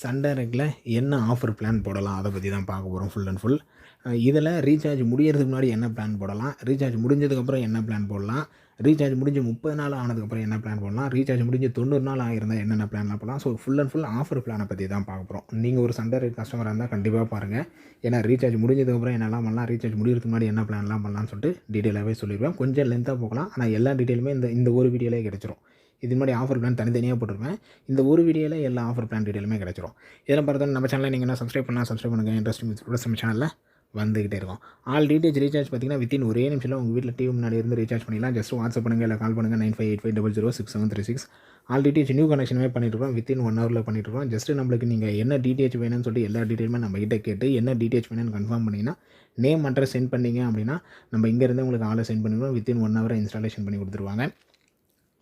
Sun டைரக்டில் என்ன offer plan போடலாம்? அதை பற்றி தான் பார்க்க போகிறோம் ஃபுல் அண்ட் ஃபுல் இதில் ரீசார்ஜ் முடியறதுக்கு முன்னாடி என்ன பிளான் போடலாம்? ரீசார்ஜ் முடிஞ்சதுக்கப்புறம் என்ன பிளான் போடலாம்? ரீசார்ஜ் முடிஞ்சு முப்பது நாள் ஆனதுக்கப்புறம் என்ன பிளான் போடலாம்? ரீசார்ஜ் முடிஞ்சு தொண்ணூறு நாள் ஆகிருந்தால் என்னென்ன பிளான்லாம் போடலாம்? So full and full offer பிளானை பற்றி தான் பார்க்க போகிறோம் நீங்கள் ஒரு சண்டை கஸ்டமராக இருந்தால் கண்டிப்பாக பாருங்கள் ஏன்னா ரீசார்ஜ் முடிஞ்சதுக்கப்புறம் என்னெல்லாம் பண்ணலாம்? ரீசார்ஜ் முடியறதுக்கு முன்னாடி என்ன பிளான்லாம் பண்ணலாம்னு சொல்லிட்டு டீட்டெயிலாகவே சொல்லிடுவேன். கொஞ்சம் லென்த்தாக போகலாம். ஆனால் எல்லா டீட்டெயிலுமே இந்த இந்த ஒரு வீடியோலேயே கிடச்சிரும். இது முன்னாடி ஆஃபர் பிளான் தனித்தனியாக போட்டிருப்பேன். இந்த ஒரு வீடியோவில் எல்லா ஆஃபர் பிளான் டீட்டெயிலுமே கிடச்சிரும். இதெல்லாம் பார்த்தா நம்ம சேனலில் நீங்கள் என்ன சப்ஸ்கிரைப் பண்ணால் சப்ஸ்கிரைப் பண்ணுங்கள் இன்ட்ரெஸ்டிங் ப்ளஸ் நம்ம சேனலில் வந்துகிட்டே இருக்கும். ஆல் டீட்டெயில்ஸ் ரீசார்ஜ் பார்த்தீங்கன்னா வித்தின் ஒரே நிமிஷம் உங்கள் வீட்டில் டிவி முன்னாடி இருந்து ரீசார்ஜ் பண்ணிக்கலாம் ஜஸ்ட் வாட்ஸ்அப் பண்ணுங்கள் இல்லை கால் பண்ணுங்கள் nine five eight five double zero six seven three six all details new கனெக்ஷனுமே பண்ணிட்டுருக்கோம். வித்தின் ஒன் ஹவரில் பண்ணிட்டுருக்கோம். ஜஸ்ட் நம்மளுக்கு நீங்கள் என்ன டீட்டெயில்ஸ் வேணும்னு சொல்லிட்டு எல்லா டீட்டெயிலுமே நம்ம கிட்ட கேட்டு என்ன டீட்டெயில்ஸ் வேணும்னு கன்ஃபார்ம் பண்ணிங்கன்னா நேம் அட்ரஸ் சென்ட் பண்ணிங்க அப்படின்னா நம்ம இங்கேருந்து உங்களுக்கு ஆளை சென்ட் பண்ணிடுவோம். வித்தின் ஒன் ஹவர் இன்ஸ்டாலேஷன் பண்ணி கொடுத்துருவாங்க.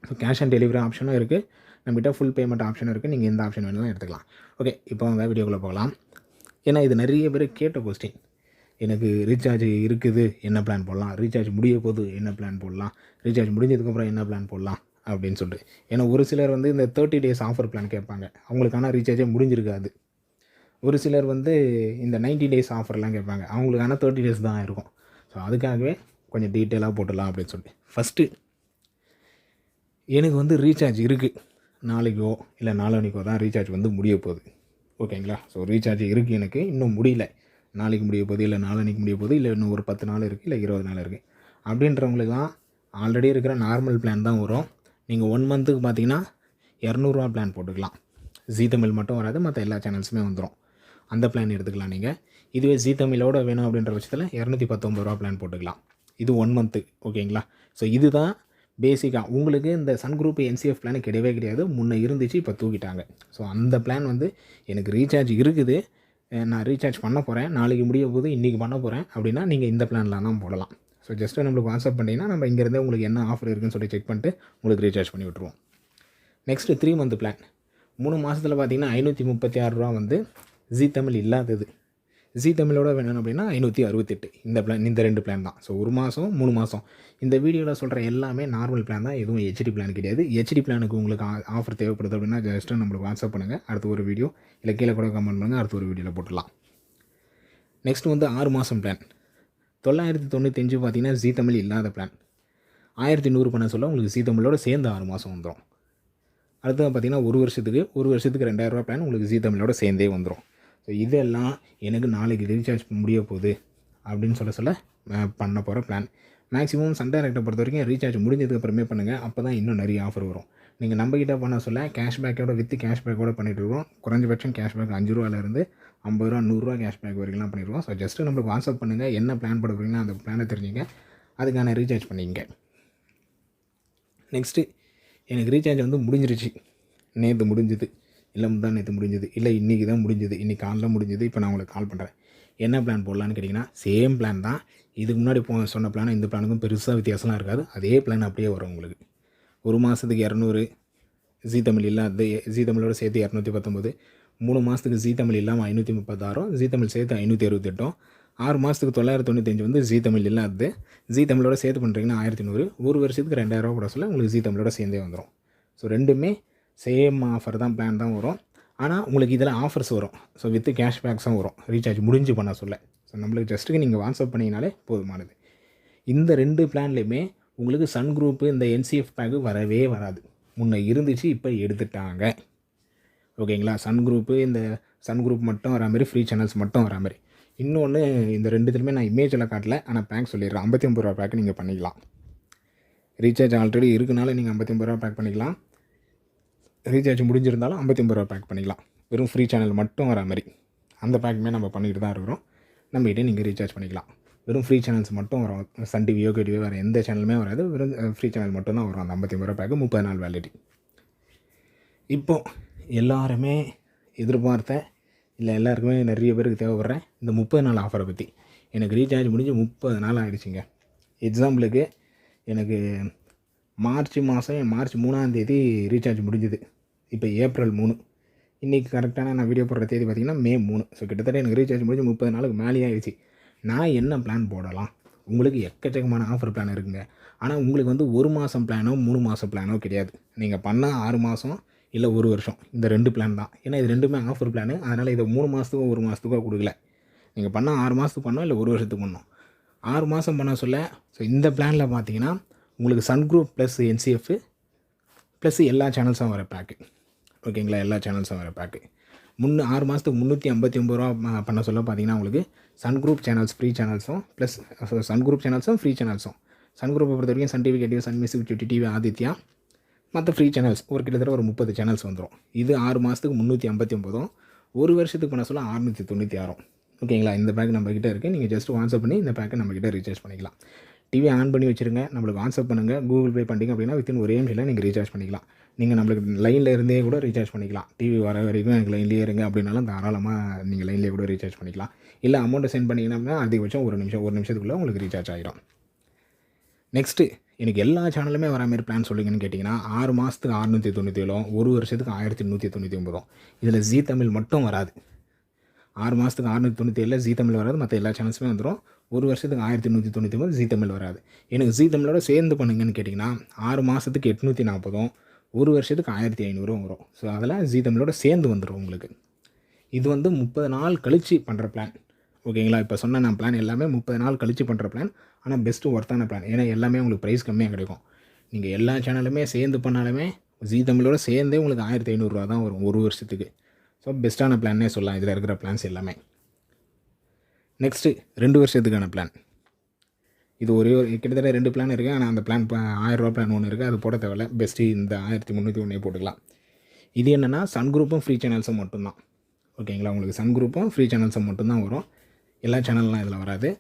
ஸோ கேஷ் ஆன் டெலிவரி ஆப்ஷனும் இருக்குது நம்மகிட்ட ஃபுல் பேமெண்ட் ஆப்ஷனும் இருக்குது நீங்கள் எந்த ஆப்ஷன் வேணாலும் எடுத்துக்கலாம். ஓகே இப்போ வாங்க வீடியோக்குள்ளே போகலாம். ஏன்னா இது நிறைய பேர் கேட்ட கொஸ்டின் எனக்கு ரீசார்ஜ் இருக்குது என்ன பிளான் போடலாம்? ரீசார்ஜ் முடிய போது என்ன பிளான் போடலாம்? ரீசார்ஜ் முடிஞ்சதுக்கப்புறம் என்ன பிளான் போடலாம்? அப்படின்னு சொல்லிட்டு. ஏன்னா ஒரு சிலர் வந்து இந்த தேர்ட்டி டேஸ் ஆஃபர் பிளான் கேட்பாங்க. அவங்களுக்கான ரீசார்ஜே முடிஞ்சிருக்காது. ஒரு சிலர் வந்து இந்த 90 டேஸ் ஆஃபர்லாம் கேட்பாங்க. அவங்களுக்கான தேர்ட்டி டேஸ் தான் இருக்கும். ஸோ அதுக்காகவே கொஞ்சம் டீட்டெயிலாக போட்டுடலாம் அப்படின்னு சொல்லிட்டு. ஃபஸ்ட்டு எனக்கு வந்து ரீசார்ஜ் இருக்குது நாளைக்கோ இல்லை நாளன்னைக்கோ தான் ரீசார்ஜ் வந்து முடிய போகுது. ஓகேங்களா ஸோ ரீசார்ஜ் இருக்குது எனக்கு. இன்னும் முடியல. நாளைக்கு முடிய போகுது இல்லை நாளன்னைக்கு முடிய போகுது இல்லை இன்னும் ஒரு பத்து நாள் இருக்குது இல்லை இருபது நாள் இருக்குது அப்படின்றவங்களுக்குலாம் ஆல்ரெடி இருக்கிற நார்மல் பிளான் தான் வரும். நீங்கள் ஒன் மந்த்துக்கு பார்த்தீங்கன்னா இரநூறுவா பிளான் போட்டுக்கலாம். ஜீ தமிழ் மட்டும் வராது மற்ற எல்லா சேனல்ஸுமே வந்துடும் அந்த பிளான் எடுத்துக்கலாம் நீங்கள் இதுவே ஜீ தமிழோட வேணும் அப்படின்ற பட்சத்தில் இரநூத்தி பத்தொம்பது ரூபா பிளான் போட்டுக்கலாம். இது ஒன் மந்த்து ஓகேங்களா ஸோ இதுதான் பேசிக்காக உங்களுக்கு இந்த சன் குரூப் என்சிஎஃப் பிளான் கிடையவே கிடையாது. முன்னே இருந்துச்சு இப்போ தூக்கிட்டாங்க. ஸோ அந்த பிளான் வந்து எனக்கு ரீசார்ஜ் இருக்குது. நான் ரீசார்ஜ் பண்ண போகிறேன் நாளைக்கு முடிய போது இன்றைக்கி பண்ண போகிறேன் அப்படின்னா நீங்கள் இந்த பிளானில் தான் போடலாம். ஸோ ஜஸ்ட்டு நம்மளுக்கு வாட்ஸ்அப் பண்ணிங்கன்னா நம்ம இங்கேருந்தே உங்களுக்கு என்ன ஆஃபர் இருக்குன்னு சொல்லி செக் பண்ணிட்டு உங்களுக்கு ரீசார்ஜ் பண்ணி விட்ருவோம் நெக்ஸ்ட்டு த்ரீ மந்த் பிளான் மூணு மாதத்தில் பார்த்தீங்கன்னா ஐநூற்றி முப்பத்தி ஆறு ரூபா வந்து ஜீ தமிழ் இல்லாதது. ஜீ தமிழோட வேணும் அப்படின்னா ஐநூற்றி அறுபத்தெட்டு. இந்த பிளான் இந்த ரெண்டு பிளான் தான். ஸோ ஒரு மாதம் மூணு மாதம் இந்த வீடியோவில் சொல்கிற எல்லாமே நார்மல் பிளான் தான். எதுவும் ஹெச்டி பிளான் கிடையாது. ஹெச்டி பிளானுக்கு உங்களுக்கு ஆஃபர் தேவைப்படுது அப்படின்னா ஜஸ்ட்டு நம்மளுக்கு வாட்ஸ்அப் பண்ணுங்கள் அடுத்த ஒரு வீடியோ இல்லை கீழே கூட கமெண்ட் பண்ணுங்கள் அடுத்த ஒரு வீடியோவில் போட்டுடலாம். நெக்ஸ்ட் வந்து ஆறு மாதம் பிளான் தொள்ளாயிரத்தி தொண்ணூத்தஞ்சு பார்த்தீங்கன்னா ஜீ தமிழ் இல்லாத பிளான் ஆயிரத்தி நூறு பண்ண சொல்ல உங்களுக்கு ஜீ தமிழோட சேர்ந்து ஆறு மாதம் வந்துடும் அடுத்தது பார்த்தீங்கன்னா ஒரு வருஷத்துக்கு ஒரு வருஷத்துக்கு ரெண்டாயிரரூபா பிளான் உங்களுக்கு ஜி தமிழோட சேர்ந்தே வந்துடும் ஸோ இதெல்லாம் எனக்கு நாளைக்கு ரீசார்ஜ் முடிய போகுது அப்படின்னு சொல்ல சொல்ல பண்ண போகிற பிளான் மேக்ஸிமம் சன் டேரக்டை பொறுத்த வரைக்கும் ரீசார்ஜ் முடிஞ்சதுக்கப்புறமே பண்ணுங்கள் அப்போ தான் இன்னும் நிறைய ஆஃபர் வரும். நீங்கள் நம்மக்கிட்ட பண்ண சொல்ல கேஷ்பேக்கோட வித் கேஷ்பேக்கோட பண்ணிட்டுருக்கோம் குறைஞ்சபட்சம் கேஷ்பேக் அஞ்சு ரூபாலேருந்து ஐம்பது ரூபா நூறுரூவா கேஷ்பேக் வரைக்கும்லாம் பண்ணிடுவோம் ஸோ ஜஸ்ட்டு நம்மளுக்கு வாட்ஸ்அப் பண்ணுங்கள் என்ன பிளான் போட போகிறீங்களோ அந்த பிளானை தெரிஞ்சுங்க. அதுக்கான ரீசார்ஜ் பண்ணிங்க நெக்ஸ்ட்டு எனக்கு ரீசார்ஜ் வந்து முடிஞ்சிருச்சு. நேற்று முடிஞ்சுது. இல்லை தான் நேற்று முடிஞ்சுது. இல்லை இன்றைக்கி தான் முடிஞ்சது. இன்றைக்கி காலைல முடிஞ்சது. இப்போ நான் உங்களுக்கு கால் பண்ணுறேன் என்ன பிளான் போடலான்னு கேட்டிங்கன்னா சேம் பிளான் தான். இதுக்கு முன்னாடி போ சொன்ன பிளான் இந்த பிளானுக்கும் பெருசாக வித்தியாசம்லாம் இருக்காது. அதே பிளான் அப்படியே வரும் உங்களுக்கு. ஒரு மாதத்துக்கு இரநூறு ஜீ தமிழ் இல்லாத ஜீ தமிழோட சேர்த்து இரநூத்தி பத்தொம்போது. மூணு மாதத்துக்கு ஜீ தமிழ் இல்லாமல் ஐநூற்றி முப்பத்தாறும் ஜீ தமிழ் சேர்த்து ஐநூற்றி அறுபத்தெட்டும் ஆறு மாதத்துக்கு தொள்ளாயிரத்தி தொண்ணூத்தஞ்சு வந்து ஜீ தமிழ் இல்லாதது. ஜீ தமிழோட சேர்த்து பண்ணுறீங்கன்னா ஆயிரத்தி நூறு. ஒரு வருஷத்துக்கு ரெண்டாயிரரூவா கூட சொல்ல உங்களுக்கு ஜீ தமிழோட சேர்ந்தே வந்துடும் ஸோ ரெண்டுமே சேம் ஆஃபர் தான் பிளான் தான் வரும். ஆனால் உங்களுக்கு இதில் ஆஃபர்ஸ் வரும். ஸோ வித்து கேஷ்பேக்ஸும் வரும். ரீசார்ஜ் முடிஞ்சு பண்ண சொல்ல. ஸோ நம்மளுக்கு ஜஸ்ட்டுக்கு நீங்கள் வாட்ஸ்அப் பண்ணிங்கனாலே போதுமானது. இந்த ரெண்டு பிளான்லேயுமே உங்களுக்கு சன் குரூப்பு இந்த என்சிஎஃப் பேக்கு வரவே வராது. முன்னே இருந்துச்சு இப்போ எடுத்துட்டாங்க. ஓகேங்களா? சன் குரூப்பு இந்த சன் குரூப் மட்டும் வரா மாதிரி ஃப்ரீ சேனல்ஸ் மட்டும் வரா மாதிரி. இன்னொன்று இந்த ரெண்டுத்துலையுமே நான் இமேஜில் காட்டல. ஆனால் பேக் சொல்லிடுறேன். ஐம்பத்தி ஒம்பது ரூபா பேக் நீங்கள் பண்ணிக்கலாம். ரீசார்ஜ் ஆல்ரெடி இருக்குனால நீங்கள் ஐம்பத்தி ஒம்பது ரூபா பேக் பண்ணிக்கலாம். ரீசார்ஜ் முடிஞ்சிருந்தாலும் ஐம்பத்தி ஒம்பது ரூபா பேக் பண்ணிக்கலாம். வெறும் ஃப்ரீ சேனல் மட்டும் வர மாதிரி. அந்த பேக்குமே நம்ம பண்ணிட்டு தான் இருக்கிறோம். நம்மகிட்டே நீங்கள் ரீசார்ஜ் பண்ணிக்கலாம். வெறும் ஃப்ரீ சேனல்ஸ் மட்டும் வரும். சன் டிவி யோகோ டிவி வேறு எந்த சேனலுமே வராது. வெறும் ஃப்ரீ சேனல் மட்டும் தான் வரும். அந்த ஐம்பத்தி ஒம்பது ரூபா பேக்கு முப்பது நாள் வேலிட்டி இப்போது எல்லாருமே எதிர்பார்த்த இல்லை எல்லாருக்குமே நிறைய பேருக்கு தேவைப்படுறேன். இந்த முப்பது நாள் ஆஃபரை பற்றி எனக்கு ரீசார்ஜ் முடிஞ்சு முப்பது நாள் ஆகிடுச்சிங்க எக்ஸாம்பிளுக்கு எனக்கு மார்ச் மாதம் மார்ச் மூணாம் தேதி ரீசார்ஜ் முடிஞ்சுது. இப்போ ஏப்ரல் மூணு. இன்றைக்கி கரெக்டான நான் வீடியோ போடுற தேதி பார்த்திங்கன்னா மே மூணு. ஸோ கிட்டத்தட்ட எனக்கு ரீசார்ஜ் முடிஞ்சு முப்பது நாளுக்கு மேலேயே ஆயிடுச்சு. நான் என்ன பிளான் போடலாம்? உங்களுக்கு எக்கச்சக்கமான ஆஃபர் பிளான் இருக்குங்க. ஆனால் உங்களுக்கு வந்து ஒரு மாதம் பிளானோ மூணு மாதம் பிளானோ கிடையாது. நீங்கள் பண்ணால் ஆறு மாதம் இல்லை ஒரு வருஷம். இந்த ரெண்டு பிளான் தான். ஏன்னா இது ரெண்டுமே ஆஃபர் பிளானு அதனால் இதை மூணு மாதத்துக்கோ ஒரு மாதத்துக்கோ கொடுக்கல. நீங்கள் பண்ணால் ஆறு மாதத்துக்கு பண்ணோம் இல்லை ஒரு வருஷத்துக்கு பண்ணோம்? ஆறு மாதம் பண்ண சொல்ல ஸோ இந்த பிளானில் பார்த்தீங்கன்னா உங்களுக்கு Sun group plus NCF plus எல்லா சேனல்ஸும் வர பேக்கு ஓகேங்களா எல்லா சேனல்ஸும் வர பேக்கு முன்னு ஆறு மாதத்துக்கு முந்நூற்றி ஐம்பத்தி ஒம்பது ரூபா பண்ண சொல்ல பார்த்தீங்கன்னா உங்களுக்கு சன் குரூப் சேனல்ஸ் ஃப்ரீ சேனல்ஸும் ப்ளஸ் சன் குரூப் சேனல்ஸும் ஃப்ரீ சேனல்ஸும் சன் குரூப்பை பொறுத்த வரைக்கும் Sun TV KTV Sun music Chutti TV Adithya மற்ற ஃப்ரீ சேனல்ஸ் ஒரு கிட்டத்தட்ட ஒரு முப்பது சேனல்ஸ் வந்துடும் இது ஆறு மாதத்துக்கு முந்நூற்றி ஐம்பத்தி ஒம்பதும் ஒரு வருஷத்துக்கு பண்ண சொல்ல அறுநூற்றி தொண்ணூற்றி ஆறும் ஓகேங்களா இந்த பேக் நம்மக்கிட்ட இருக்குது நீங்கள் ஜஸ்ட் வாட்ஸ்அப் பண்ணி இந்த பேக்கை நம்மக்கிட்ட ரீசார்ஜ் பண்ணிக்கலாம். டிவி ஆன் பண்ணி வச்சுருங்க. நம்மளுக்கு வாட்ஸ்அப் பண்ணுங்கள் கூகுள் பே பண்ணிங்க அப்படின்னா வித்தின் ஒரே நிமிஷத்தில் நீங்கள் ரீசார்ஜ் பண்ணிக்கலாம். நீங்கள் நம்மளுக்கு லைனில் இருந்தே கூட ரீசார்ஜ் பண்ணிக்கலாம். டிவி வர வரைக்கும் எனக்கு லைன்லேயே இருங்க அப்படின்னாலும் தாராளமாக நீங்கள் லைன்லேயே கூட ரீசார்ஜ் பண்ணிக்கலாம். இல்லை அமௌண்ட்டை சென்ட் பண்ணிங்கன்னா அப்படின்னா அதிகபட்சம் ஒரு நிமிஷம் ஒரு நிமிஷத்துக்குள்ளே உங்களுக்கு ரீசார்ஜ் ஆகிடும் நெக்ஸ்ட்டு எனக்கு எல்லா சேனலுமே வர மாதிரி பிளான் சொல்லுங்கன்னு கேட்டிங்கன்னா ஆறு மாதத்துக்கு அறுநூற்றி தொண்ணூற்றி ஏழும் ஒரு வருஷத்துக்கு ஆயிரத்தி நூற்றி தொண்ணூற்றி ஒம்பதும் இதில் ஜீ தமிழ் மட்டும் வராது. ஆறு மாதத்துக்கு அறுநூற்றி தொண்ணூற்றி ஏழில் ஜீ தமிழ் வராது. மற்ற எல்லா சேனல்ஸுமே வந்துடும் ஒரு வருஷத்துக்கு ஆயிரத்தி நூற்றி தொண்ணூற்றி ஒம்பது ஜீ தமிழ் வராது. எனக்கு ஜீ தமிழோட சேர்ந்து பண்ணுங்கன்னு கேட்டிங்கன்னா ஆறு மாதத்துக்கு எட்நூற்றி நாற்பதும் ஒரு வருஷத்துக்கு ஆயிரத்தி ஐநூறும் வரும். ஸோ அதில் ஜீ தமிழோட சேர்ந்து வந்துடும் உங்களுக்கு. இது வந்து முப்பது நாள் கழித்து பண்ணுற பிளான் ஓகேங்களா? இப்போ சொன்ன நான் பிளான் எல்லாமே முப்பது நாள் கழித்து பண்ணுற பிளான் ஆனால் பெஸ்ட்டு ஒர்த்தான பிளான் ஏன்னா எல்லாமே உங்களுக்கு ப்ரைஸ் கம்மியாக கிடைக்கும். நீங்கள் எல்லா சேனலுமே சேர்ந்து பண்ணாலுமே ஜீ தமிழோட சேர்ந்தே உங்களுக்கு ஆயிரத்தி ஐநூறுரூவா தான் வரும் ஒரு வருஷத்துக்கு. ஸோ பெஸ்ட்டான பிளான்னே சொல்லலாம். இதில் இருக்கிற பிளான்ஸ் எல்லாமே. நெக்ஸ்ட்டு ரெண்டு வருஷத்துக்கான பிளான் இது ஒரே ஒரு கிட்டத்தட்ட ரெண்டு பிளான் இருக்குது ஆனால் அந்த பிளான் ஆயிரரூபா பிளான் ஒன்று இருக்குது அது போட தேவையில்ல. பெஸ்ட்டு இந்த ஆயிரத்தி முந்நூற்றி ஒன்றே போட்டுக்கலாம். இது என்னென்னா சன் குரூப்பும் ஃப்ரீ சேனல்ஸும் மட்டும்தான். ஓகேங்களா உங்களுக்கு சன் குரூப்பும் ஃப்ரீ சேனல்ஸும் மட்டும்தான் வரும். எல்லா சேனல்லாம் இதில் வராது.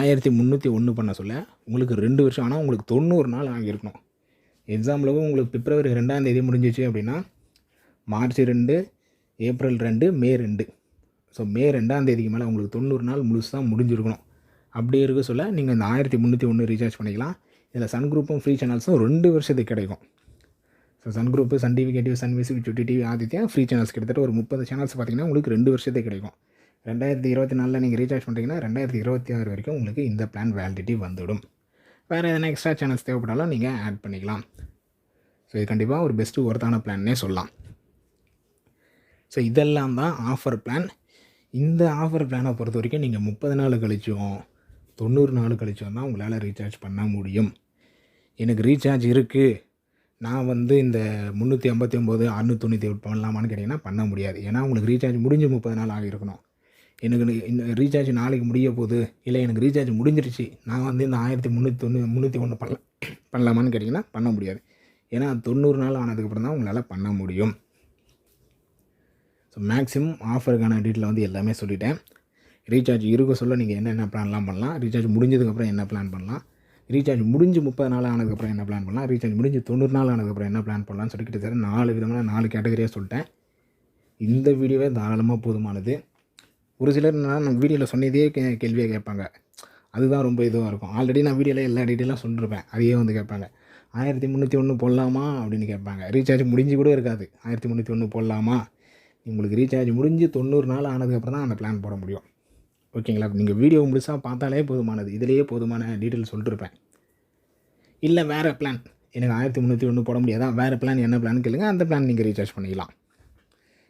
ஆயிரத்தி முந்நூற்றி ஒன்று பண்ண சொல்ல உங்களுக்கு ரெண்டு வருஷம் ஆனால் உங்களுக்கு தொண்ணூறு நாள் ஆகியிருக்கணும். எக்ஸாம்பிளுக்கு உங்களுக்கு பிப்ரவரி ரெண்டாம் தேதி முடிஞ்சிச்சு அப்படின்னா மார்ச் ரெண்டு ஏப்ரல் ரெண்டு மே ரெண்டு. ஸோ மே ரெண்டாம் தேதிக்கு மேலே உங்களுக்கு தொண்ணூறு நாள் முழுசாக முடிஞ்சிருக்கணும். அப்படி இருக்க சொல்ல நீங்கள் இந்த ஆயிரத்தி முந்நூற்றி ஒன்று ரீசார்ஜ் பண்ணிக்கலாம். இதில் சன் குரூப்பும் ஃப்ரீ சேனல்ஸும் ரெண்டு வருஷத்துக்கு கிடைக்கும். So Sun group Sun TV KTV Sun music Chutti TV Adithya free channels கிட்டத்தட்ட ஒரு முப்பது சேனல்ஸ் பார்த்தீங்கன்னா உங்களுக்கு ரெண்டு வருஷத்துக்கு கிடைக்கும். ரெண்டாயிரத்தி இருபத்தி நாலில் நீங்கள் ரீசார்ஜ் பண்ணுறீங்கன்னா ரெண்டாயிரத்தி இருபத்தி ஆறு வரைக்கும் உங்களுக்கு இந்த பிளான் வேலிடிட்டி வந்துவிடும் வேறு எதனா எக்ஸ்ட்ரா சேனல்ஸ் தேவைப்பட்டாலும் நீங்கள் ஆட் பண்ணிக்கலாம். ஸோ இது கண்டிப்பாக ஒரு பெஸ்ட்டு ஒர்த்தான பிளான்னே சொல்லலாம். ஸோ இதெல்லாம் தான் ஆஃபர் பிளான் இந்த ஆஃபர் பிளானை பொறுத்த வரைக்கும் நீங்கள் முப்பது நாள் கழிச்சும் தொண்ணூறு நாள் கழிச்சும் தான் உங்களால் ரீசார்ஜ் பண்ண முடியும். எனக்கு ரீசார்ஜ் இருக்குது நான் வந்து இந்த முந்நூற்றி ஐம்பத்தி ஒம்பது அறுநூற்றி தொண்ணூற்றி எட்டு பண்ணலாமான்னு கேட்டிங்கன்னா பண்ண முடியாது. ஏன்னா உங்களுக்கு ரீசார்ஜ் முடிஞ்சு முப்பது நாள் ஆகியிருக்கணும் எனக்கு இந்த ரீசார்ஜ் நாளைக்கு முடிய போகுது. இல்லை எனக்கு ரீசார்ஜ் முடிஞ்சிருச்சு. நான் வந்து இந்த ஆயிரத்தி முந்நூற்றி தொண்ணூ முந்நூற்றி ஒன்று பண்ணலாம் பண்ணலாமான்னு கேட்டிங்கன்னா பண்ண முடியாது. ஏன்னா தொண்ணூறு நாள் ஆனதுக்கப்புறம் தான் உங்களால் பண்ண முடியும். ஸோ மேக்ஸிமம் ஆஃபருக்கான டீட்டெயில் வந்து எல்லாமே சொல்லிட்டேன். ரீசார்ஜ் இருக்க சொல்ல நீங்கள் என்னென்ன பிளான்லாம் பண்ணலாம். ரீசார்ஜ் முடிஞ்சதுக்கப்புறம் என்ன பிளான் பண்ணலாம். ரீசார்ஜ் முடிஞ்சு முப்பது நாள் ஆனதுக்கப்புறம் என்ன பிளான் பண்ணலாம். ரீசார்ஜ் முடிஞ்சு தொண்ணூறு நாள் ஆனதுக்கப்புறம் என்ன பிளான் பண்ணலாம்னு சொல்லி கிட்டத்தட்ட நாலு விதமான நாலு கேட்டகரியாக சொல்லிட்டேன். இந்த வீடியோவே தாராளமாக போதுமானது. ஒரு சிலர் நான் நம்ம வீடியோவில் சொன்னதே கே கேள்வியாக கேட்பாங்க. அதுதான் ரொம்ப இதுவாக இருக்கும். ஆல்ரெடி நான் வீடியோவில் எல்லா டீட்டெயிலும் சொல்லிருப்பேன். அதையே வந்து கேட்பாங்க. ஆயிரத்தி முந்நூற்றி ஒன்று போடலாமா அப்படின்னு கேட்பாங்க. ரீசார்ஜ் முடிஞ்சு கூட இருக்காது. ஆயிரத்தி முந்நூற்றி ஒன்று போடலாமா? உங்களுக்கு ரீசார்ஜ் முடிஞ்சு தொண்ணூறு நாள் ஆனதுக்கப்புறம் தான் அந்த பிளான் போட முடியும். ஓகேங்களா நீங்கள் வீடியோ முழுசாக பார்த்தாலே போதுமானது. இதிலேயே போதுமான டீட்டெயில் சொல்லிட்டுருப்பேன் இல்லை வேறு பிளான் எனக்கு ஆயிரத்தி முந்நூற்றி ஒன்று போட முடியாதா? வேறு பிளான் என்ன பிளான் கேளுங்க. அந்த பிளான் நீங்கள் ரீசார்ஜ் பண்ணிக்கலாம்.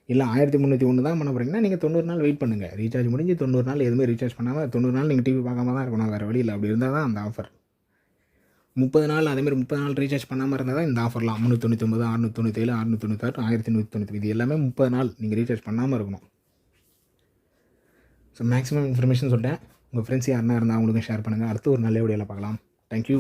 இல்லை ஆயிரத்தி முந்நூற்றி ஒன்று தான் பண்ண போகிறீங்கன்னா நீங்கள் தொண்ணூறு நாள் வெயிட் பண்ணுங்கள் ரீசார்ஜ் முடிஞ்சு தொண்ணூறு நாள் எதுவுமே ரீசார்ஜ் பண்ணாமல் தொண்ணூறு நாள் நீங்கள் டிவி பார்க்காம தான் இருக்கணும். வேறு வழியில் அப்படி இருந்தால் தான் அந்த ஆஃபர் முப்பது நாள் அதேமாதிரி முப்பது நாள் ரீசார்ஜ் பண்ணாமல் இருந்தால் தான் இந்த ஆஃபர்லாம் முந்நூற்றி தொண்ணூற்றி ஒன்பது அறுநூற்றி தொண்ணூற்றேழு அறுநூற்றி தொண்ணூத்தாறு ஆயிரத்தி நூற்றி தொண்ணூற்றி இது எல்லாமே முப்பது நாள் நீங்கள் ரீசார்ஜ் பண்ணாமல் இருக்கணும். ஸோ மேக்ஸிமம் இன்ஃபர்மேஷன் சொல்லிட்டேன். உங்கள் ஃப்ரெண்ட்ஸ் யாருன்னா இருந்தால் அவங்களுக்கும் ஷேர் பண்ணுங்கள் அடுத்து ஒரு நல்ல வீடியோவில் பார்க்கலாம். தேங்க்யூ